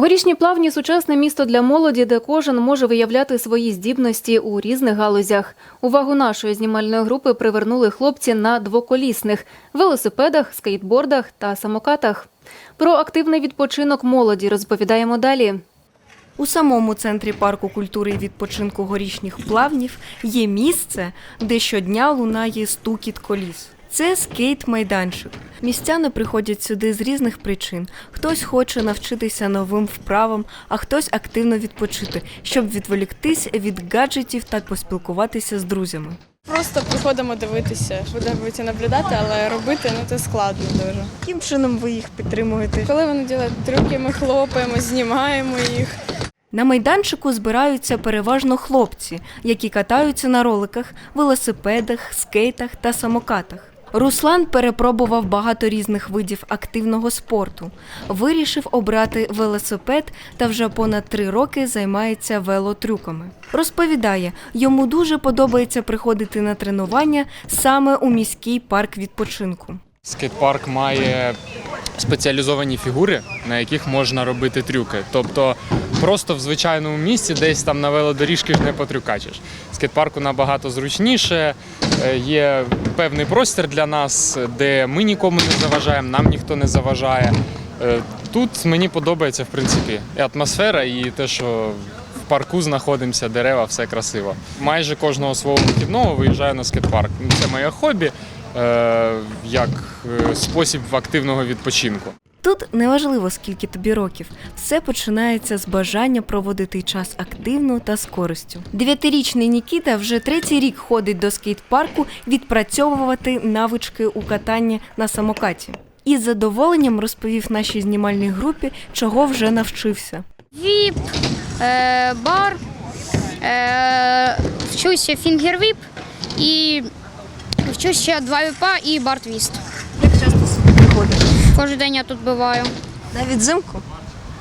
Горішні плавні сучасне місто для молоді, де кожен може виявляти свої здібності у різних галузях. Увагу нашої знімальної групи привернули хлопці на двоколісних велосипедах, скейтбордах та самокатах. Про активний відпочинок молоді розповідаємо далі. У самому центрі парку культури і відпочинку горішніх плавнів є місце, де щодня лунає стукіт коліс. Це скейт-майданчик. Містяни приходять сюди з різних причин. Хтось хоче навчитися новим вправам, а хтось активно відпочити, щоб відволіктись від гаджетів та поспілкуватися з друзями. Просто приходимо дивитися, подобається наблюдати, але робити ну це складно дуже. Яким чином ви їх підтримуєте? Коли вони роблять трюки, ми хлопаємо, знімаємо їх. На майданчику збираються переважно хлопці, які катаються на роликах, велосипедах, скейтах та самокатах. Руслан перепробував багато різних видів активного спорту. Вирішив обрати велосипед та вже понад три роки займається велотрюками. Розповідає, йому дуже подобається приходити на тренування саме у міський парк відпочинку. Скейт-парк має спеціалізовані фігури, на яких можна робити трюки. Тобто просто в звичайному місці, десь там на велодоріжки ж не потрюкачиш. Скейт-парку набагато зручніше, є певний простір для нас, де ми нікому не заважаємо, нам ніхто не заважає. Е, Тут мені подобається, в принципі, і атмосфера, і те, що в парку знаходимося, дерева, все красиво. Майже кожного свого вихідного виїжджаю на скейт-парк. Це моє хобі е, як е, спосіб активного відпочинку. Тут неважливо, скільки тобі років, все починається з бажання проводити час активно та з користю. Дев'ятирічний Нікіта вже третій рік ходить до скейт-парку відпрацьовувати навички у катанні на самокаті. І з задоволенням розповів нашій знімальній групі, чого вже навчився. Віп, е, бар, е, вчуся фінгервіп і вчусь ще два віпа і бар твіст. Кожен день я тут буваю. Навіть взимку?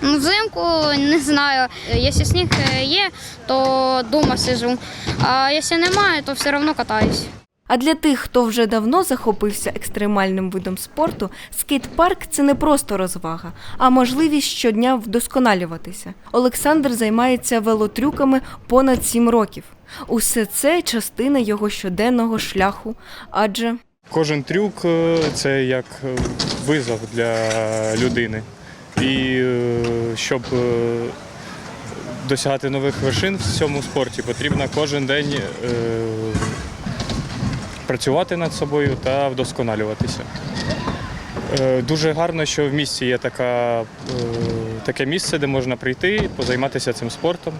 Ну, взимку не знаю. Якщо сніг е, є, то вдома сижу. А якщо немає, то все одно катаюсь. А для тих, хто вже давно захопився екстремальним видом спорту, скейт-парк це не просто розвага, а можливість щодня вдосконалюватися. Олександр займається велотрюками понад сім років. Усе це частина його щоденного шляху, адже Кожен трюк е, це як е, визов для людини. І е, щоб досягати нових вершин в цьому спорті, потрібно кожен день працювати над собою та вдосконалюватися. Дуже гарно, що в місті є така, таке місце, де можна прийти, позайматися цим спортом.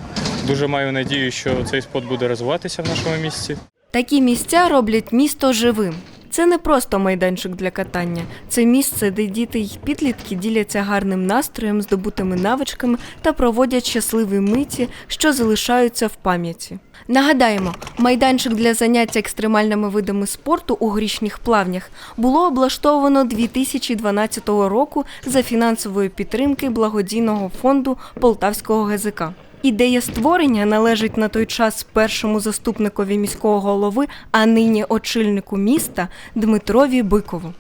Дуже маю надію, що цей спорт буде розвиватися в нашому місті. такі місця роблять місто живим. Це не просто майданчик для катання, це місце, де діти й підлітки діляться гарним настроєм, здобутими навичками та проводять щасливі миті, що залишаються в пам'яті. Нагадаємо, майданчик для заняття екстремальними видами спорту у грішніх плавнях було облаштовано 2012 року за фінансової підтримки благодійного фонду Полтавського ГЗК. Ідея створення належить на той час першому заступникові міського голови, а нині очільнику міста Дмитрові Бикову.